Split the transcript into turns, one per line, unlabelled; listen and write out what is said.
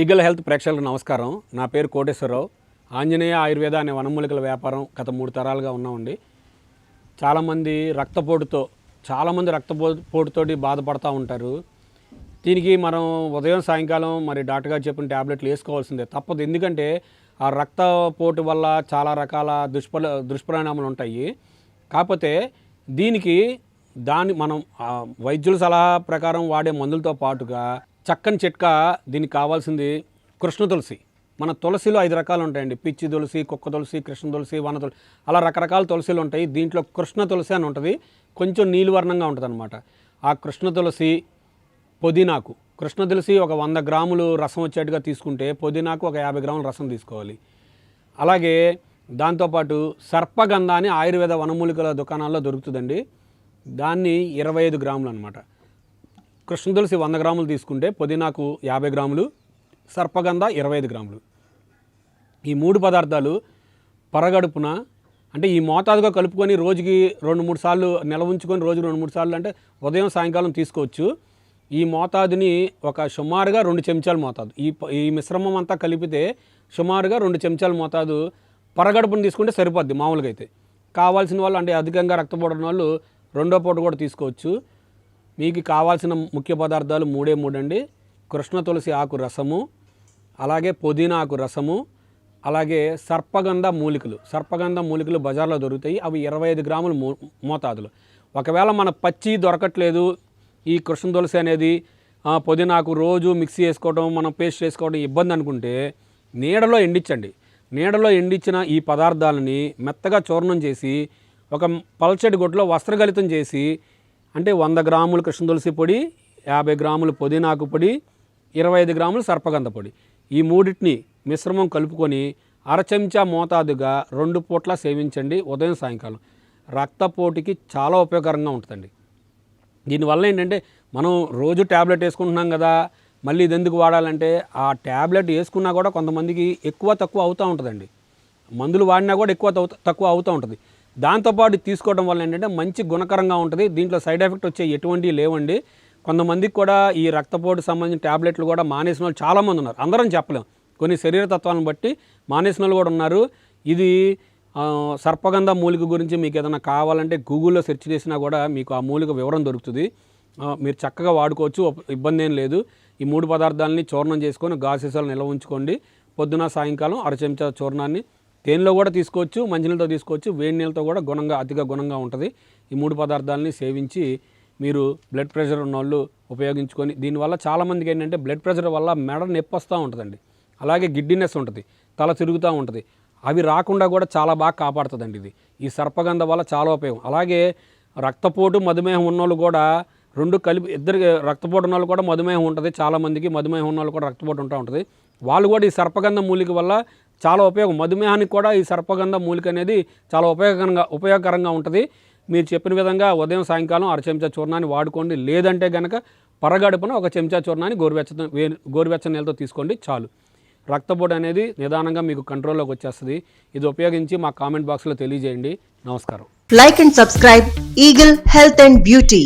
Eagle health ప్రేక్షకులకు నమస్కారం. నా పేరు కోటేశ్వరరావు. ఆంజనేయ ఆయుర్వేద అనే వనమూలికల వ్యాపారం గత మూడు తరాలుగా ఉన్నామండి. చాలామంది రక్తపోటుతో చాలామంది రక్తపోటుతోటి బాధపడుతూ ఉంటారు. దీనికి మనం ఉదయం సాయంకాలం మరి డాక్టర్ గారు చెప్పిన ట్యాబ్లెట్లు వేసుకోవాల్సిందే. తప్పదు. ఎందుకంటే ఆ రక్తపోటు వల్ల చాలా రకాల దుష్పల దుష్పరిణామాలు ఉంటాయి. కాకపోతే దీనికి దాని మనం వైద్యుల సలహా ప్రకారం వాడే మందులతో పాటుగా చక్కని చిట్కా దీనికి కావాల్సింది కృష్ణ తులసి. మన తులసిలో ఐదు రకాలు ఉంటాయండి. పిచ్చి తులసి కుక్క తులసి కృష్ణ తులసి వన తులసి. అలా రకరకాల తులసిలు ఉంటాయి. దీంట్లో కృష్ణ తులసి అని ఉంటుంది. కొంచెం నీలివర్ణంగా ఉంటుంది అనమాట ఆ కృష్ణ తులసి పుదీనాకు. కృష్ణ తులసి ఒక వంద గ్రాములు రసం వచ్చేట్టుగా తీసుకుంటే పుదీనాకు ఒక యాభై గ్రాముల రసం తీసుకోవాలి. అలాగే దాంతోపాటు సర్పగంధ అని ఆయుర్వేద వనమూలికల దుకాణాల్లో దొరుకుతుందండి. దాన్ని ఇరవై ఐదు గ్రాములు అనమాట కృష్ణ తులసి వంద గ్రాములు తీసుకుంటే పుదీనాకు యాభై గ్రాములు సర్పగంధ ఇరవై ఐదు గ్రాములు. ఈ మూడు పదార్థాలు పరగడుపున అంటే ఈ మోతాదుగా కలుపుకొని రోజుకి రెండు మూడు సార్లు నిల్వ ఉంచుకొని రోజు రెండు మూడు సార్లు అంటే ఉదయం సాయంకాలం తీసుకోవచ్చు. ఈ మోతాదుని ఒక సుమారుగా రెండు చెంచాల మోతాదు. ఈ ఈ మిశ్రమం అంతా కలిపితే సుమారుగా రెండు చెంచాల మోతాదు పరగడుపును తీసుకుంటే సరిపోద్ది మామూలుగా అయితే. కావాల్సిన వాళ్ళు అంటే అధికంగా రక్తపోవడం వాళ్ళు రెండో పూట కూడా తీసుకోవచ్చు. మీకు కావాల్సిన ముఖ్య పదార్థాలు మూడే మూడండి. కృష్ణ తులసి ఆకు రసము అలాగే పుదీనా ఆకు రసము అలాగే సర్పగంధ మూలికలు. సర్పగంధ మూలికలు బజార్లో దొరుకుతాయి. అవి ఇరవై ఐదు గ్రాములు మో మోతాదులు. ఒకవేళ మన పచ్చి దొరకట్లేదు ఈ కృష్ణ తులసి అనేది పుదీనాకు రోజు మిక్సీ వేసుకోవడం మనం పేస్ట్ చేసుకోవడం ఇబ్బంది అనుకుంటే నీడలో ఎండించండి నీడలో ఎండించిన ఈ పదార్థాలని మెత్తగా చూర్ణం చేసి ఒక పల్చడి గుడ్లో వస్త్రగలితం చేసి అంటే వంద గ్రాములు కృష్ణ తులసి పొడి యాభై గ్రాములు పుదీనాకు పొడి ఇరవై ఐదు గ్రాములు సర్పగంధ పొడి. ఈ మూడింటిని మిశ్రమం కలుపుకొని అర చెంచా మోతాదుగా రెండు పూట్ల సేవించండి ఉదయం సాయంకాలం. రక్తపోటుకి చాలా ఉపయోగకరంగా ఉంటుందండి. దీనివల్ల ఏంటంటే మనం రోజు ట్యాబ్లెట్ వేసుకుంటున్నాం కదా మళ్ళీ ఇది ఎందుకు వాడాలంటే ఆ ట్యాబ్లెట్ వేసుకున్నా కూడా కొంతమందికి ఎక్కువ తక్కువ అవుతూ ఉంటుందండి. మందులు వాడినా కూడా ఎక్కువ తక్కువ అవుతూ ఉంటుంది. దాంతోపాటు తీసుకోవడం వల్ల ఏంటంటే మంచి గుణకరంగా ఉంటుంది. దీంట్లో సైడ్ ఎఫెక్ట్ వచ్చే ఎటువంటివి లేవండి. కొంతమందికి కూడా ఈ రక్తపోటు సంబంధించిన ట్యాబ్లెట్లు కూడా మానేసిన వాళ్ళు చాలామంది ఉన్నారు. అందరం చెప్పలేం. కొన్ని శరీర తత్వాలను బట్టి మానేసిన వాళ్ళు కూడా ఉన్నారు. ఇది సర్పగంధ మూలిక గురించి మీకు ఏదైనా కావాలంటే గూగుల్లో సెర్చ్ చేసినా కూడా మీకు ఆ మూలిక వివరం దొరుకుతుంది. మీరు చక్కగా వాడుకోవచ్చు. ఇబ్బంది ఏం లేదు. ఈ మూడు పదార్థాలని చూర్ణం చేసుకొని గాసీసాలు నిల్వ ఉంచుకోండి. పొద్దున సాయంకాలం అర చెంచా చూర్ణాన్ని తేనెలో కూడా తీసుకోవచ్చు మంచినీళ్ళతో తీసుకోవచ్చు వేడి నీళ్ళతో కూడా గుణంగా అతిగా గుణంగా ఉంటుంది. ఈ మూడు పదార్థాలని సేవించి మీరు బ్లడ్ ప్రెషర్ ఉన్న వాళ్ళు ఉపయోగించుకొని దీనివల్ల చాలామందికి ఏంటంటే బ్లడ్ ప్రెషర్ వల్ల మెడ నొప్పి వస్తూ ఉంటుందండి. అలాగే గిడ్డినెస్ ఉంటుంది తల తిరుగుతూ ఉంటుంది. అవి రాకుండా కూడా చాలా బాగా కాపాడుతుందండి ఇది. ఈ సర్పగంధ వల్ల చాలా ఉపయోగం. అలాగే రక్తపోటు మధుమేహం ఉన్నోళ్ళు కూడా రెండు కలిపి ఇద్దరు రక్తపోటు ఉన్న వాళ్ళు కూడా మధుమేహం ఉంటుంది. చాలామందికి మధుమేహం ఉన్న వాళ్ళు కూడా రక్తపోటు ఉంటా ఉంటుంది. వాళ్ళు కూడా ఈ సర్పగంధ మూలిక వల్ల చాలా ఉపయోగం. మధుమేహానికి కూడా ఈ సర్పగంధ మూలిక అనేది చాలా ఉపయోగకరంగా ఉపయోగకరంగా ఉంటుంది. మీరు చెప్పిన విధంగా ఉదయం సాయంకాలం అర చెంచా చూర్ణాన్ని వాడుకోండి. లేదంటే కనుక పరగడుపున ఒక చెంచా చూర్ణాన్ని గోరువెచ్చ వే గోరువెచ్చని నీళ్ళతో తీసుకోండి చాలు. రక్తపోటు అనేది నిదానంగా మీకు కంట్రోల్లోకి వచ్చేస్తుంది. ఇది ఉపయోగించి మా కామెంట్ బాక్స్లో తెలియజేయండి. నమస్కారం.
Like and subscribe eagle health and beauty